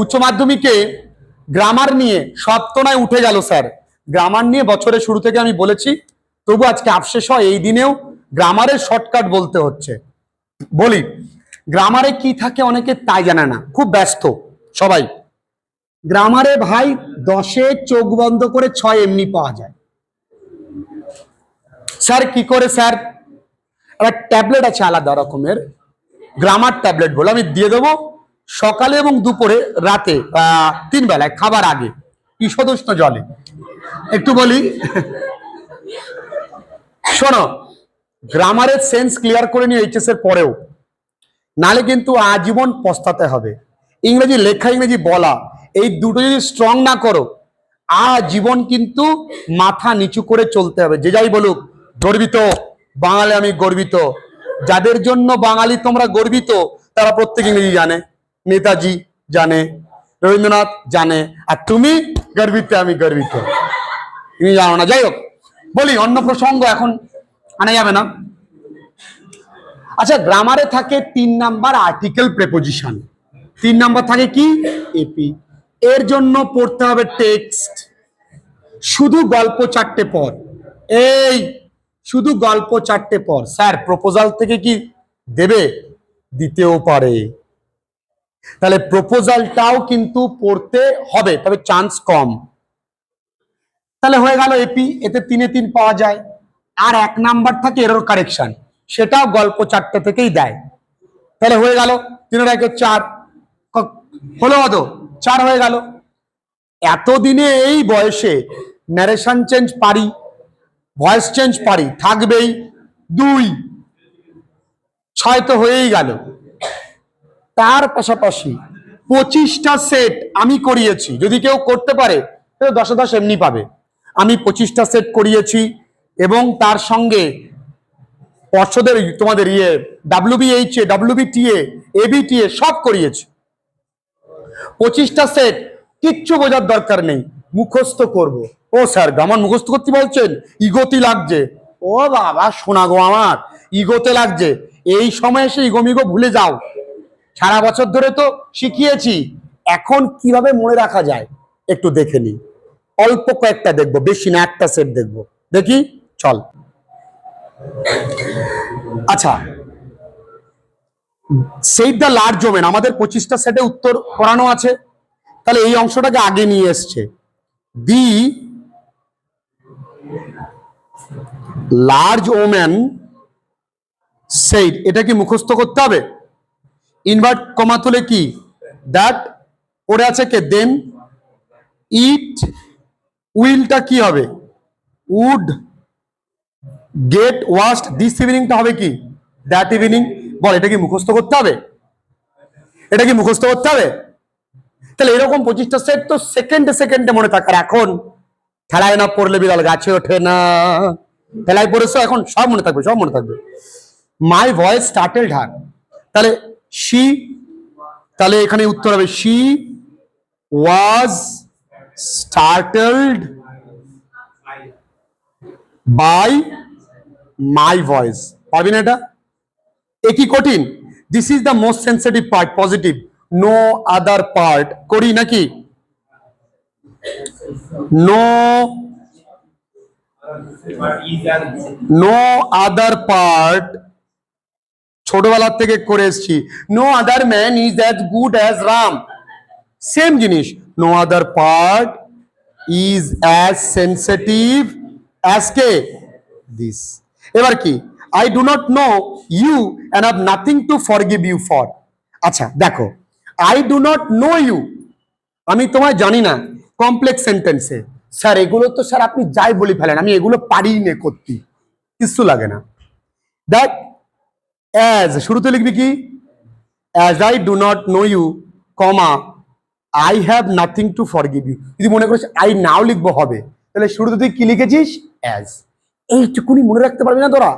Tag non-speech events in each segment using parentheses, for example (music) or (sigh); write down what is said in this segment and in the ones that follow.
উচ্চ মাধ্যমিকে গ্রামার নিয়ে সপ্তনায় উঠে গেল, স্যার। গ্রামার নিয়ে বছরের শুরু থেকে আমি বলেছি, তবু আজকে আফসেস হয়, এই দিনেও গ্রামারের শর্টকাট বলতে হচ্ছে। বলি গ্রামারে কি থাকে অনেকে তাই জানে না, খুব ব্যস্ত, সবাই। গ্রামারে ভাই দশে চোখ বন্ধ করে ছয় এমনি পাওয়া যায়। স্যার, কি করে, স্যার? একটা ট্যাবলেট আছে আলাদা রকমের গ্রামার ট্যাবলেট বলে, আমি দিয়ে দেবো। সকালে এবং দুপুরে, রাতে তিন বেলায়, খাবার আগে ঈষদুষ্ণ জলে? একটু বলি। শোনো, গ্রামারের সেন্স ক্লিয়ার করে নিয়ে এইচএস এর পরেও। নালে কিন্তু আজীবন পস্তাতে হবে। ইংরেজি লেখা, ইংরেজি বলা, এই দুটো যদি স্ট্রং না করো, আজীবন কিন্তু মাথা নিচু করে চলতে হবে। যে যাই বলুক, গর্বিত। বাঙালি আমি গর্বিত। যাদের জন্য বাঙালি তোমরা গর্বিত, তারা প্রত্যেক ইংরেজি জানে। নেতাজি জানে, রবীন্দ্রনাথ জানে, আর তুমি গর্বিত, আমি গর্বিত। তুমি জানো না। যাই হোক, বলি, অন্য প্রসঙ্গ এখন আনা যাবে না। আচ্ছা গ্রামারে থাকে তিন নাম্বার আর্টিকেল প্রেপোজিশন তিন নাম্বার থাকে কি? এপি এর জন্য পড়তে হবে টেক্সট শুধু গল্প চারটে পর এই, শুধু গল্প চারটে পর স্যার প্রপোজাল থেকে কি দেবে? দিতেও পারে। তাহলে প্রপোজালটাও কিন্তু পড়তে হবে, তবে চান্স কম। তাহলে হয়ে গেল এপি এতে তিনে তিন পাওয়া যায়। আর এক নাম্বার থাকে এরর কারেকশন সেটাও গল্প চারটে থেকেই দেয়। তাহলে হয়ে গেল তিনের একে চার। হলো কত চার হয়ে গেল। এতদিনে এই বয়সে ন্যারেশন চেঞ্জ পারি ভয়েস চেঞ্জ পারি, থাকবেই দুই। ছয় তো হয়েই গেল। তার পাশাপাশি পঁচিশটা সেট আমি করিয়েছি। যদি কেউ করতে পারে দশে দশ এমনি পাবে। আমি পঁচিশটা সেট করিয়েছি এবং তার সঙ্গে পর্ষদের তোমাদের ইয়ে ডাব্লিউবিএইচ এ ডাব্লিউবিটিএ এবিটিএ সব করিয়েছি। পঁচিশটা সেট কিচ্ছু বোঝার দরকার নেই। মুখস্থ করব। ও স্যার, আমার মুখস্থ করতে বলছেন? ইগোতি লাগছে। ও বাবা শোনা গো আমার। ইগোতে লাগছে। এই সময় এসে ইগো মিগো ভুলে যাও। সারা বছর ধরে তো শিখিয়েছি। এখন কীভাবে মনে রাখা যায়, একটু দেখে নি অল্প কয়েকটা দেখব, বেশি না, একটা সেট দেখব। দেখি, চল। আচ্ছা সেই দ্য লার্জ ওমেন আমাদের পঁচিশটা সেটে উত্তর করানো আছে। তাহলে এই অংশটাকে আগে নিয়ে এসছে। দি লার্জ ওমেন সেইড এটা কি মুখস্থ করতে হবে? ইনভার্ট কমা তুলে কি? দ্যাট পড়ে আছে কে? দেন ইট উইলটা কি হবে? উড গেট ওয়াস্ট দিস ইভিনিংটা হবে কি? দ্যাট ইভিনিং বল, এটা কি মুখস্থ করতে হবে? এটা কি মুখস্থ করতে হবে? তাহলে এরকম পঁচিশটা সেট তো সেকেন্ডে সেকেন্ডে মনে থাকার এখন খেলায় না পড়লে বিড়াল গাছে ওঠে না। খেলায় পড়েছো, এখন সব মনে থাকবে, সব মনে থাকবে। মাই ভয়েস স্টার্টেড হার তাহলে শি তাহলে এখানে উত্তর হবে she was startled by my voice. পারবি না এটা? এ কি কঠিন? This is the most sensitive part positive no other part করি নাকি? নো নো আদার পার্ট ছোটবেলা থেকে করে এসছি। No other man is as good as Ram same জিনিস। No other part is as sensitive as K? This এবার কি? I do not know you and have nothing to forgive you for আচ্ছা দেখো। I do not know you আমি তোমায় জানি না। Complex সেন্টেন্সে স্যার, এগুলো তো স্যার আপনি যাই বলি ফেলেন, আমি এগুলো পারি না করতে। কিচ্ছু লাগে না। দেখ অ্যাজ শুরুতে লিখবি কি? As I do not know you comma I have nothing to forgive you যদি মনে করিস আই নাও লিখব হবে, তাহলে শুরুতে তুই কি লিখেছিস? অ্যাজ এইটুকুনি মনে রাখতে পারবি না তোরা?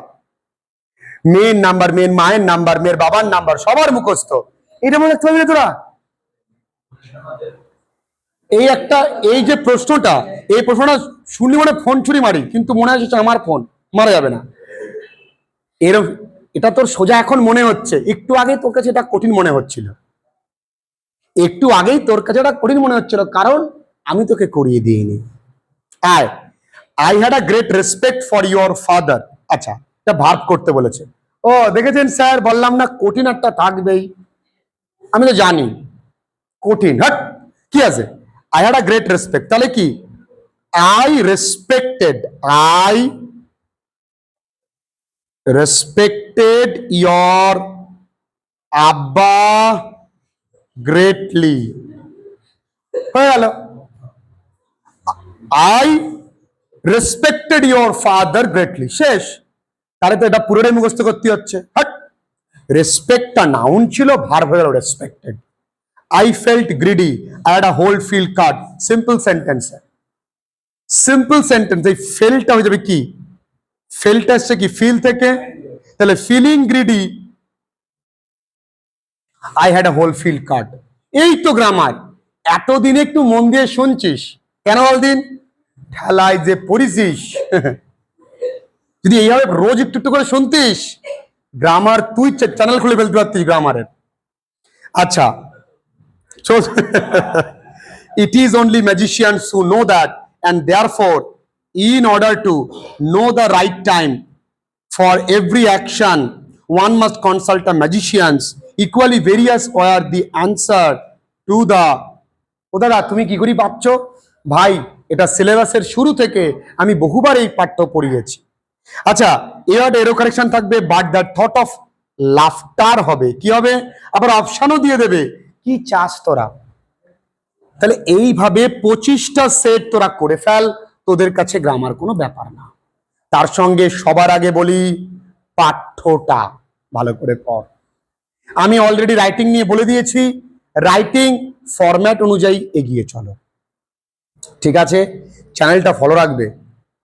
মেয়ের নাম্বার মেয়ের মায়ের নাম্বার মেয়ের বাবার নাম্বার সবার মুখস্থ। এটা মনে রাখতে পারবি না তোরা? এই একটা, এই যে প্রশ্নটা, এই প্রশ্নটা শুনলি মানে ফোন চুরি মারি, কিন্তু মনে হচ্ছে আমার ফোন মারা যাবে না। এরম এটা তোর সোজা এখন মনে হচ্ছে। একটু আগে তোর কাছে এটা কঠিন মনে হচ্ছিল। একটু আগেই তোর কাছে এটা কঠিন মনে হচ্ছিল, কারণ আমি তোকে করিয়ে দিইনি। আয় I had a great respect for your father আচ্ছা এটা ভার্ব করতে বলেছে। ও, দেখেছেন স্যার? বললাম না, কঠিন একটা থাকবেই। আমি তো জানি। কঠিন হট কি আছে? I had a great respect তাহলে কি? I respected I respected your আব্বা গ্রেটলি হয়ে গেল I respected your father greatly শেষ তাহলে তো এটা পুরোটাই মুখস্থ করতে হচ্ছে হট রেসপেক্টটা নাউন ছিল ভার হয়ে গেল respected I felt greedy I had a whole fill card simple sentence simple sentence এই ফেলটা হয়ে যাবে কি ফেলটা এসছে কি ফিল থেকে? তাহলে feeling greedy I had a whole filled card এই তো গ্রামার এতদিন একটু মন দিয়ে শুনছিস। কেন বলদিন? ঠেলায় যে পড়িছিস। (laughs) যদি এইভাবে রোজ একটু একটু করে শুনতিস গ্রামার তুই চ্যানেল খুলে ফেলতে পারতিস গ্রামারের আচ্ছা। So, (laughs) it is only magicians who know that and therefore in order to know the right time for every action, one must consult a magicians equally, various were the answer to the, ও দাদা, তুমি কি করি পাচ্ছ ভাই, এটা সিলেবাসের শুরু থেকে আমি বহুবার এই পাঠ্য পড়িয়েছি আচ্ছা এবার এরো কারেকশন থাকবে but the thought of laughter হবে। কি হবে? আবার অপশনও দিয়ে দেবে, কি চাস তোরা? তাহলে এইভাবে পঁচিশটা সেট তোরা করে ফেল। তোদের কাছে গ্রামার কোনো ব্যাপার না। তার সঙ্গে সবার আগে বলি পাঠ্যটা ভালো করে পড়। আমি অলরেডি রাইটিং নিয়ে বলে দিয়েছি রাইটিং ফরম্যাট অনুযায়ী এগিয়ে চলো। ঠিক আছে? চ্যানেলটা ফলো রাখবে।